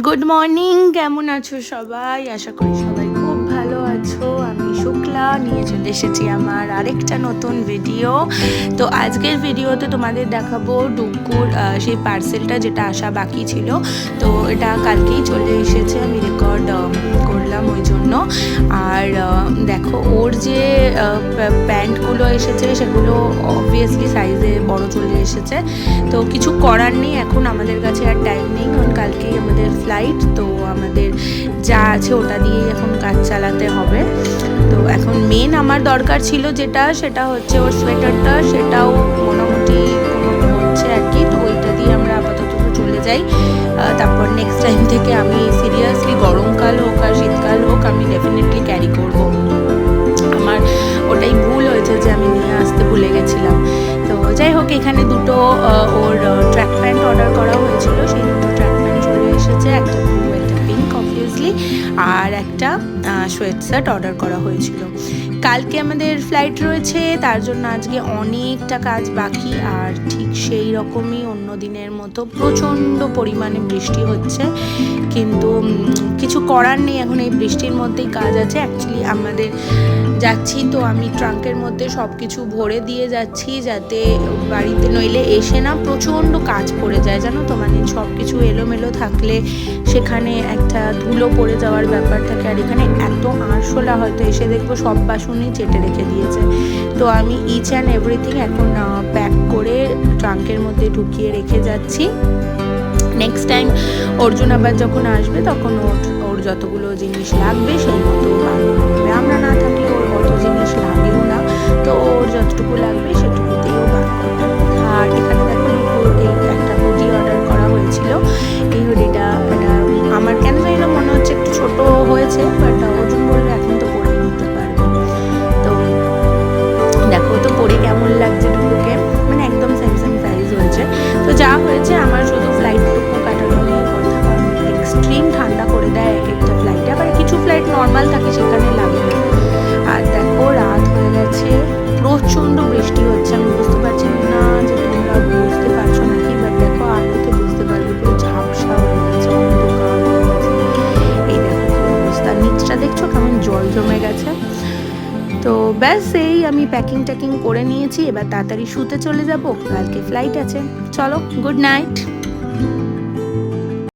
Good morning কেমন আছো সবাই? আশা করি সবাই নিয়ে চলে এসেছি আমার আরেকটা নতুন ভিডিও তো আজকের ভিডিওতে তোমাদের দেখাবো ডুকুর সেই পার্সেলটা যেটা আসা বাকি ছিল। তো এটা কালকেই চলে এসেছে, আমি রেকর্ড করলাম ওই জন্য। আর দেখো, ওর যে প্যান্টগুলো এসেছে, সেগুলো অবভিয়াসলি সাইজে বড় চলে এসেছে। তো কিছু করার নেই, এখন আমাদের কাছে আর টাইম নেই, কারণ কালকেই আমাদের ফ্লাইট তো আমাদের যা আছে ওটা দিয়েই এখন কাজ চালাতে হবে। তো এখন মেন আমার দরকার ছিল যেটা, সেটা হচ্ছে ওর সোয়েটারটা সেটাও মোটামুটি হচ্ছে আর কি। তো ওইটা দিয়ে আমরা আপাতত চলে যাই। তারপর নেক্সট টাইম থেকে আমি সিরিয়াসলি গরমকাল হোক আর শীতকাল হোক, আমি ডেফিনেটলি ক্যারি করব। আমার ওটাই ভুল হয়েছে যে আমি নিয়ে আসতে ভুলে গেছিলাম। তো যাই হোক, এখানে দুটো ওর আর একটা সোয়েট শার্ট অর্ডার করা হয়েছিল। কালকে আমাদের ফ্লাইট রয়েছে, তার জন্য আজকে অনেকটা কাজ বাকি, আর ঠিক সেই রকমই অন্য দিনের মতো প্রচণ্ড পরিমাণে বৃষ্টি হচ্ছে। কিন্তু কিছু করার নেই, এখন এই বৃষ্টির মধ্যেই কাজ আছে। অ্যাকচুয়ালি আমাদের যাচ্ছি, তো আমি ট্রাঙ্কের মধ্যে সব কিছু ভরে দিয়ে যাচ্ছি, যাতে বাড়িতে নইলে এসে না প্রচণ্ড কাজ পড়ে যায়। জানো তো মানে সব কিছু এলোমেলো থাকলে সেখানে একটা ধুলো পড়ে যাওয়ার ব্যাপার থাকে। আর এখানে এত আরশোলা হয়তো এসে দেখব, সব বাসনই চেটে রেখে দিয়েছে। তো আমি ইচ অ্যান্ড এভরিথিং এখন প্যাক করে ট্রাঙ্কের মধ্যে ঢুকিয়ে রেখে যাচ্ছি। নেক্সট টাইম অর্জুন আবার যখন আসবে, তখন ওর ওর যতগুলো জিনিস লাগবে, সেই মতো আমরা না থাকলে ওর অত জিনিস লাগেও না। তো ওর যতটুকু লাগবে হয়েছে বাট অর্জুন বললে এখন তো পরে নিতে পারবে। তো দেখো তো পরে কেমন লাগছে টুকুকে? মানে একদম সেম সেম সাইজ হয়েছে। তো যা হয়েছে, আমার শুধু ফ্লাইটটুকু কাটানো নিয়ে কথা। এক্সট্রিম ঠান্ডা করে দেয়, এক একটা ফ্লাইটে আবার কিছু ফ্লাইট নর্মাল থাকে, সেখানে জল জমে গেছে। তো ব্যাস, এই আমি প্যাকিং ট্যাকিং করে নিয়েছি। এবার তাড়াতাড়ি শুতে চলে যাব। কালকে ফ্লাইট আছে। চলো গুড নাইট